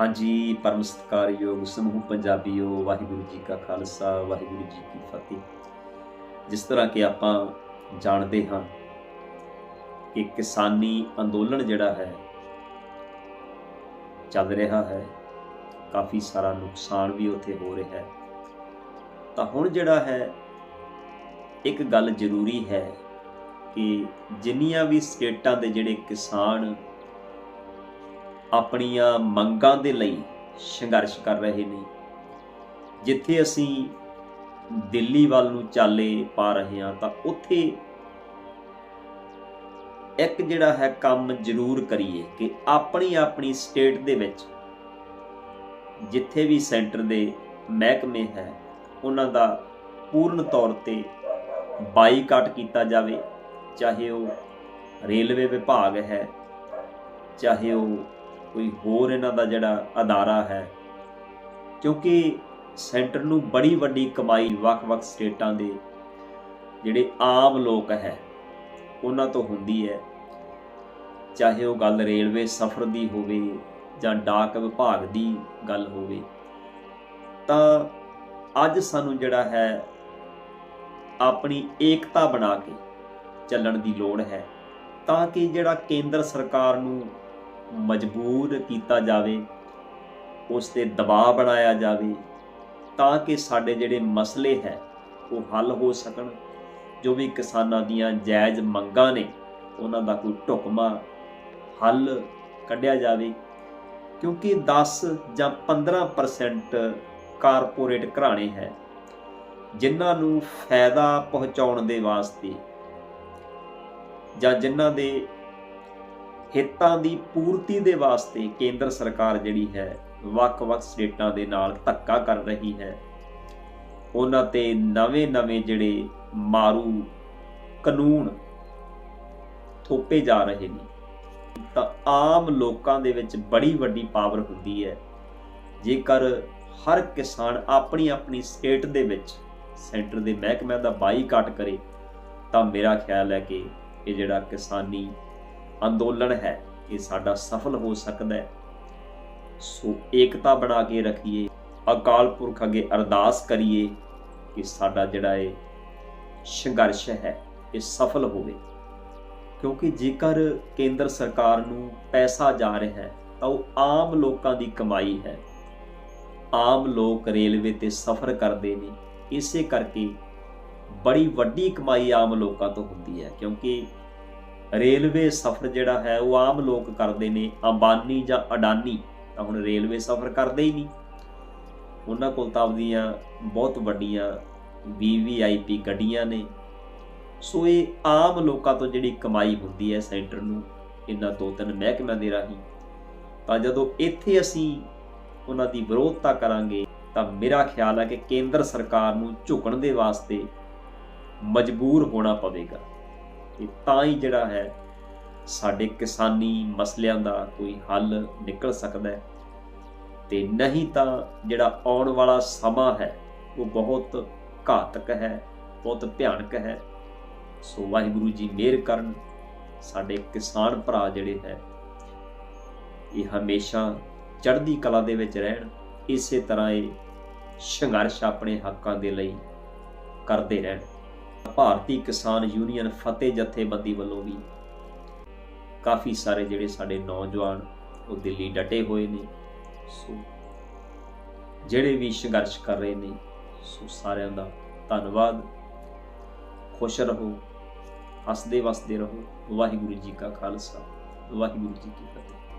ਹਾਂਜੀ ਪਰਮ ਸਤਿਕਾਰਯੋਗ ਸਮੂਹ ਪੰਜਾਬੀਓ, ਵਾਹਿਗੁਰੂ ਜੀ ਕਾ ਖਾਲਸਾ, ਵਾਹਿਗੁਰੂ ਜੀ ਕੀ ਫਤਿਹ। ਜਿਸ ਤਰ੍ਹਾਂ ਕਿ ਆਪਾਂ ਜਾਣਦੇ ਹਾਂ ਕਿ ਕਿਸਾਨੀ ਅੰਦੋਲਨ ਜਿਹੜਾ ਹੈ, ਚੱਲ ਰਿਹਾ ਹੈ। ਕਾਫੀ ਸਾਰਾ ਨੁਕਸਾਨ ਵੀ ਉੱਥੇ ਹੋ ਰਿਹਾ ਹੈ। ਤਾਂ ਹੁਣ ਜਿਹੜਾ ਹੈ, ਇੱਕ ਗੱਲ ਜ਼ਰੂਰੀ ਹੈ ਕਿ ਜਿੰਨੀਆਂ ਵੀ ਸਟੇਟਾਂ ਦੇ ਜਿਹੜੇ ਕਿਸਾਨ ਆਪਣੀਆਂ ਮੰਗਾਂ ਦੇ ਲਈ ਸੰਘਰਸ਼ ਕਰ ਰਹੇ ਨੇ। ਜਿੱਥੇ ਅਸੀਂ ਦਿੱਲੀ ਵੱਲ ਨੂੰ ਚਾਲੇ ਪਾ ਰਹੇ ਹਾਂ, ਤਾਂ ਉੱਥੇ ਇੱਕ ਜਿਹੜਾ ਹੈ ਕੰਮ ਜ਼ਰੂਰ ਕਰੀਏ ਕਿ ਆਪਣੀ ਆਪਣੀ ਸਟੇਟ ਦੇ ਵਿੱਚ ਜਿੱਥੇ ਵੀ ਸੈਂਟਰ ਦੇ ਮਹਿਕਮੇ ਹੈ, ਉਹਨਾਂ ਦਾ ਪੂਰਨ ਤੌਰ ਤੇ ਬਾਈਕਾਟ ਕੀਤਾ ਜਾਵੇ। ਚਾਹੇ ਉਹ ਰੇਲਵੇ ਵਿਭਾਗ ਹੈ, ਚਾਹੇ ਉਹ ਕੋਈ ਹੋਰ ਇਹਨਾਂ ਦਾ ਜਿਹੜਾ ਅਦਾਰਾ ਹੈ, ਕਿਉਂਕਿ ਸੈਂਟਰ ਨੂੰ ਬੜੀ ਵੱਡੀ ਕਮਾਈ ਵੱਖ-ਵੱਖ ਸਟੇਟਾਂ ਦੇ ਜਿਹੜੇ ਆਮ ਲੋਕ ਹੈ, ਉਹਨਾਂ ਤੋਂ ਹੁੰਦੀ ਹੈ। ਚਾਹੇ ਉਹ ਗੱਲ ਰੇਲਵੇ ਸਫ਼ਰ ਦੀ ਹੋਵੇ ਜਾਂ ਡਾਕ ਵਿਭਾਗ ਦੀ ਗੱਲ ਹੋਵੇ, ਤਾਂ ਅੱਜ ਸਾਨੂੰ ਜਿਹੜਾ ਹੈ, ਆਪਣੀ ਏਕਤਾ ਬਣਾ ਕੇ ਚੱਲਣ ਦੀ ਲੋੜ ਹੈ, ਤਾਂ ਕਿ ਜਿਹੜਾ ਕੇਂਦਰ ਸਰਕਾਰ ਨੂੰ ਮਜਬੂਰ ਕੀਤਾ ਜਾਵੇ, ਉਸ ਤੇ ਦਬਾਅ ਬਣਾਇਆ ਜਾਵੇ, ਤਾਂ ਕਿ ਸਾਡੇ ਜਿਹੜੇ ਮਸਲੇ ਹੈ, ਉਹ ਹੱਲ ਹੋ ਸਕਣ। ਜੋ ਵੀ ਕਿਸਾਨਾਂ ਦੀਆਂ ਜਾਇਜ਼ ਮੰਗਾਂ ਨੇ, ਉਹਨਾਂ ਦਾ ਕੋਈ ਢੁਕਮਾ ਹੱਲ ਕੱਢਿਆ ਜਾਵੇ। ਕਿਉਂਕਿ 10 ਜਾਂ 15% ਕਾਰਪੋਰੇਟ ਘਰਾਣੇ ਹੈ, ਜਿਨ੍ਹਾਂ ਨੂੰ ਫਾਇਦਾ ਪਹੁੰਚਾਉਣ ਦੇ ਵਾਸਤੇ ਜਾਂ ਜਿਨ੍ਹਾਂ ਦੇ ਹਿੱਤਾਂ ਦੀ ਪੂਰਤੀ ਦੇ ਵਾਸਤੇ ਕੇਂਦਰ ਸਰਕਾਰ ਜਿਹੜੀ ਹੈ ਵੱਖ-ਵੱਖ ਸਟੇਟਾਂ ਦੇ ਨਾਲ ਧੱਕਾ ਕਰ ਰਹੀ ਹੈ। ਉਹਨਾਂ ਤੇ ਨਵੇਂ-ਨਵੇਂ ਜਿਹੜੇ ਮਾਰੂ ਕਾਨੂੰਨ ਥੋਪੇ ਜਾ ਰਹੇ ਨੇ। ਤਾਂ ਆਮ ਲੋਕਾਂ ਦੇ ਵਿੱਚ ਬੜੀ ਵੱਡੀ ਪਾਵਰ ਹੁੰਦੀ ਹੈ। ਜੇਕਰ ਹਰ ਕਿਸਾਨ ਆਪਣੀ ਆਪਣੀ ਸਟੇਟ ਦੇ ਵਿੱਚ ਸੈਂਟਰ ਦੇ ਮਹਿਕਮਿਆਂ ਦਾ ਬਾਈਕਾਟ ਕਰੇ, ਤਾਂ ਮੇਰਾ ਖਿਆਲ ਹੈ ਕਿ ਇਹ ਜਿਹੜਾ ਕਿਸਾਨੀ ਅੰਦੋਲਨ ਹੈ ਇਹ ਸਾਡਾ ਸਫਲ ਹੋ ਸਕਦਾ ਹੈ। ਸੋ ਏਕਤਾ ਬਣਾ ਕੇ ਰੱਖੀਏ, ਅਕਾਲ ਪੁਰਖ ਅੱਗੇ ਅਰਦਾਸ ਕਰੀਏ ਕਿ ਸਾਡਾ ਜਿਹੜਾ ਇਹ ਸੰਘਰਸ਼ ਹੈ, ਇਹ ਸਫਲ ਹੋਵੇ। ਕਿਉਂਕਿ ਜੇਕਰ ਕੇਂਦਰ ਸਰਕਾਰ ਨੂੰ ਪੈਸਾ ਜਾ ਰਿਹਾ ਹੈ, ਤਾਂ ਉਹ ਆਮ ਲੋਕਾਂ ਦੀ ਕਮਾਈ ਹੈ। ਆਮ ਲੋਕ ਰੇਲਵੇ ਤੇ ਸਫ਼ਰ ਕਰਦੇ ਨੇ, ਇਸੇ ਕਰਕੇ ਬੜੀ ਵੱਡੀ ਕਮਾਈ ਆਮ ਲੋਕਾਂ ਤੋਂ ਹੁੰਦੀ ਹੈ, ਕਿਉਂਕਿ ਰੇਲਵੇ ਸਫ਼ਰ ਜਿਹੜਾ ਹੈ ਉਹ ਆਮ ਲੋਕ ਕਰਦੇ ਨੇ, ਅੰਬਾਨੀ ਜਾਂ ਅਡਾਨੀ, ਤਾਂ ਹੁਣ ਰੇਲਵੇ ਸਫ਼ਰ ਕਰਦੇ ਹੀ ਨਹੀਂ। ਉਹਨਾਂ ਕੋਲ ਤਾਂ ਆਪਦੀਆਂ ਬਹੁਤ ਵੱਡੀਆਂ ਵੀਵੀਆਈਪੀ ਗੱਡੀਆਂ ਨੇ। ਸੋ ਇਹ ਆਮ ਲੋਕਾਂ ਤੋਂ ਜਿਹੜੀ ਕਮਾਈ ਹੁੰਦੀ ਹੈ ਸੈਂਟਰ ਨੂੰ, ਇਹਨਾਂ ਦੋ ਤਿੰਨ ਮਹਿਕਮਿਆਂ ਦੇ ਰਾਹੀਂ। ਤਾਂ ਜਦੋਂ ਇੱਥੇ ਅਸੀਂ ਉਹਨਾਂ ਦੀ ਵਿਰੋਧਤਾ ਕਰਾਂਗੇ, ਤਾਂ ਮੇਰਾ ਖਿਆਲ ਹੈ ਕਿ ਕੇਂਦਰ ਸਰਕਾਰ ਨੂੰ ਝੁਕਣ ਦੇ ਵਾਸਤੇ ਮਜਬੂਰ ਹੋਣਾ ਪਵੇਗਾ। ਕਿ ਤਾਂ ਹੀ ਜਿਹੜਾ ਹੈ ਸਾਡੇ ਕਿਸਾਨੀ ਮਸਲਿਆਂ ਦਾ ਕੋਈ ਹੱਲ ਨਿਕਲ ਸਕਦਾ ਹੈ। ਤੇ ਨਹੀਂ ਤਾਂ ਜਿਹੜਾ ਆਉਣ ਵਾਲਾ ਸਮਾਂ ਹੈ, ਉਹ ਬਹੁਤ ਘਾਤਕ ਹੈ, ਬਹੁਤ ਭਿਆਨਕ ਹੈ। ਸੋ ਵਾਹਿਗੁਰੂ ਜੀ ਮਿਹਰ ਕਰਨ, ਸਾਡੇ ਕਿਸਾਨ ਭਰਾ ਜਿਹੜੇ ਹੈ, ਇਹ ਹਮੇਸ਼ਾ ਚੜ੍ਹਦੀ ਕਲਾ ਦੇ ਵਿੱਚ ਰਹਿਣ, ਇਸੇ ਤਰ੍ਹਾਂ ਇਹ ਸੰਘਰਸ਼ ਆਪਣੇ ਹੱਕਾਂ ਦੇ ਲਈ ਕਰਦੇ ਰਹਿਣ। ਭਾਰਤੀ ਕਿਸਾਨ ਯੂਨੀਅਨ ਫਤਿਹ ਜਥੇਬੰਦੀ ਵੱਲੋਂ ਵੀ ਕਾਫੀ ਸਾਰੇ ਜਿਹੜੇ ਸਾਡੇ ਨੌਜਵਾਨ ਉਹ ਦਿੱਲੀ ਡਟੇ ਹੋਏ ਨੇ। ਸੋ ਜਿਹੜੇ ਵੀ ਸੰਘਰਸ਼ ਕਰ ਰਹੇ ਨੇ, ਸੋ ਸਾਰਿਆਂ ਦਾ ਧੰਨਵਾਦ। ਖੁਸ਼ ਰਹੋ, ਹੱਸਦੇ ਵਸਦੇ ਰਹੋ। ਵਾਹਿਗੁਰੂ ਜੀ ਕਾ ਖਾਲਸਾ, ਵਾਹਿਗੁਰੂ ਜੀ ਕੀ ਫਤਿਹ।